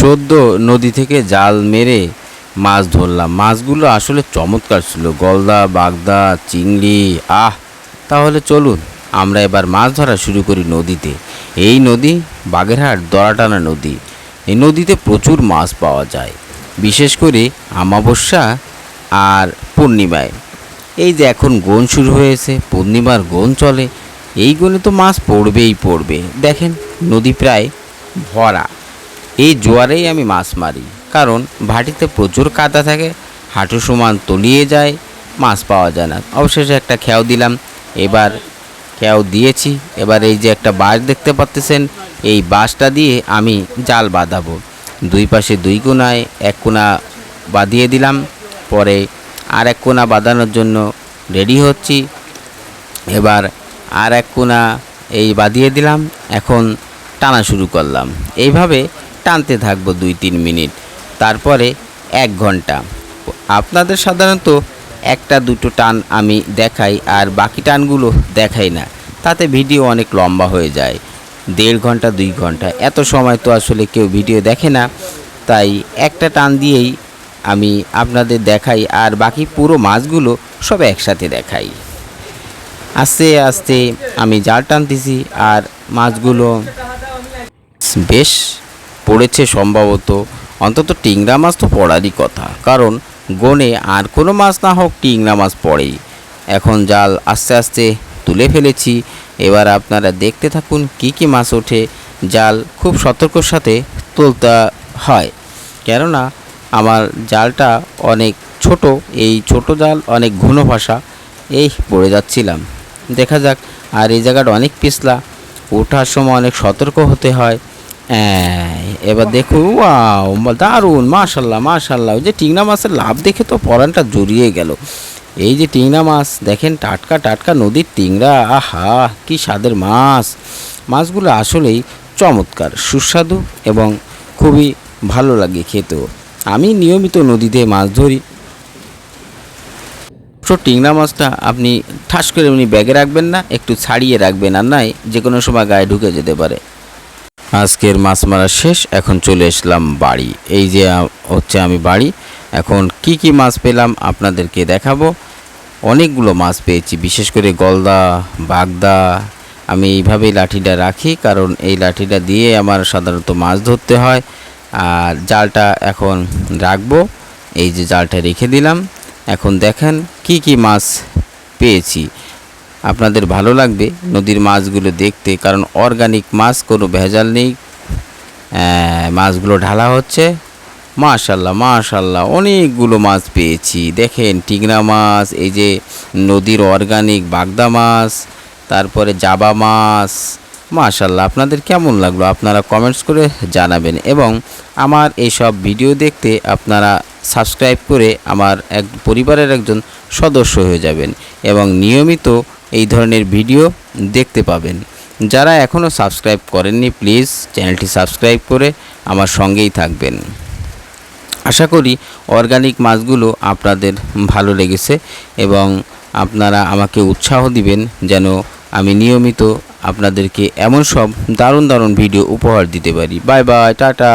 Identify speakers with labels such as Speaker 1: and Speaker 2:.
Speaker 1: সদ্য নদী থেকে জাল মেরে মাছ ধরলাম। মাছগুলো আসলে চমৎকার ছিল। গলদা, বাগদা, চিংড়ি, আহ! তাহলে চলুন, আমরা এবার মাছ ধরা শুরু করি নদীতে। এই নদী বাগেরহাট দরাটানা নদী। এই নদীতে প্রচুর মাছ পাওয়া যায়। বিশেষ করে আমাবস্যা আর পূর্ণিমায়। এই যে এখন গোন শুরু হয়েছে, পূর্ণিমার গোন চলে, এই গনে তো মাছ পড়বেই পড়বে। দেখেন, নদী প্রায় ভরা। এই জোয়ারেই আমি মাছ মারি, কারণ ভাটিতে প্রচুর কাদা থাকে, হাঁটু সমান তলিয়ে যায়, মাছ পাওয়া যায় না। অবশেষে একটা খেয়াও দিলাম, এবার খেয়াও দিয়েছি, এবার এই যে একটা বাঁশ দেখতে পাচ্তেছেন, এই বাঁশটা দিয়ে আমি জাল বাঁধাবো। দুই পাশে দুই কোনায় এক কোনা বাঁধিয়ে দিলাম, পরে আর এক কোনা বাঁধানোর জন্য রেডি হচ্ছি, এবার আর এক কোনা এই বাঁধিয়ে দিলাম, এখন টানা শুরু করলাম। এইভাবে টানতে থাকব দুই তিন মিনিট। তারপরে এক ঘণ্টা। আপনাদের সাধারণত একটা দুটো টান আমি দেখাই আর বাকি টানগুলো দেখাই না। তাতে ভিডিও অনেক লম্বা হয়ে যায়। দেড় ঘণ্টা, দুই ঘণ্টা। এত সময় তো আসলে কেউ ভিডিও দেখে না। তাই একটা টান দিয়েই আমি আপনাদের দেখাই আর বাকি পুরো মাছগুলো সব একসাথে দেখাই। আস্তে আস্তে আমি জাল টানতেছি আর মাছগুলো বেশ পড়েছে সম্ভবত। অন্তত টিংরা মাছ তো পড়ারই কথা। কারণ গনে আর কোনো মাছ না হোক টিংরা মাছ পড়েই। এখন জাল আস্তে আস্তে তুলে ফেলেছি। এবার আপনারা দেখতে থাকুন কি কি মাছ ওঠে। জাল খুব সতর্কর সাথে তুলতে হয়। কেননা আমার জালটা অনেক ছোট, এই ছোট জাল অনেক ঘন ভাষা এই পড়ে যাচ্ছিলাম। দেখা যাক, আর এই জায়গাটা অনেক পিছলা। ওঠার সময় অনেক সতর্ক হতে হয়। এই, এবার দেখুন ওয়াও দারুণ মাশাল্লাহ মাশাল্লাহ। ওই যে টিংনা মাছের লাভ দেখে তো পরানটা জড়িয়ে গেল। এই যে টিংনা মাছ দেখেন টাটকা টাটকা নদীর টিংরা আহা কি স্বাদের মাছ। মাছগুলো আসলেই চমৎকার সুস্বাদু এবং খুবই ভালো লাগে খেতেও। আমি নিয়মিত নদীতে মাছ ধরি। ছোট টিংনা মাছটা আপনি ঠাস করে এমনি ব্যাগে রাখবেন না একটু ছাড়িয়ে রাখবেন আর নাই যে কোনো সময় গায়ে ঢুকে যেতে পারে। আজকের মাছ মারা শেষ, এখন চলে এসলাম বাড়ি। এই যে হচ্ছে আমি বাড়ি। এখন কি কি মাছ পেলাম আপনাদেরকে দেখাবো। অনেকগুলো মাছ পেয়েছি, বিশেষ করে গলদা, বাগদা। আমি এইভাবেই লাঠিটা রাখি, কারণ এই লাঠিটা দিয়ে আমার সাধারণত মাছ ধরতে হয়। আর জালটা এখন রাখব, এই যে জালটা রেখে দিলাম। এখন দেখেন কি কি মাছ পেয়েছি। আপনাদের ভালো লাগবে নদীর মাছগুলো দেখতে, কারণ অর্গানিক মাছ কোনো ভেজাল নেই। মাছগুলো ঢালা হচ্ছে। মাশাল্লাহ মাশাল্লাহ, অনেকগুলো মাছ পেয়েছি। দেখেন টিংরা মাছ, এই যে নদীর অর্গানিক বাগদা মাছ, তারপরে জাবা মাছ। মাশাল্লাহ, আপনাদের কেমন লাগল? আপনারা কমেন্টস করে জানাবেন। এবং আমার এই সব ভিডিও দেখতে আপনারা সাবস্ক্রাইব করে আমার এক, পরিবারের একজন সদস্য হয়ে যাবেন। এবং নিয়মিত এই ধরনের ভিডিও দেখতে পাবেন। যারা এখনও সাবস্ক্রাইব করেননি, প্লিজ চ্যানেলটি সাবস্ক্রাইব করে আমার সঙ্গেই থাকবেন। আশা করি অর্গানিক মাছগুলো আপনাদের ভালো লেগেছে এবং আপনারা আমাকে উৎসাহ দিবেন যেন আমি নিয়মিত আপনাদেরকে এমন সব দারুণ দারুণ ভিডিও উপহার দিতে পারি। Bye bye, tata.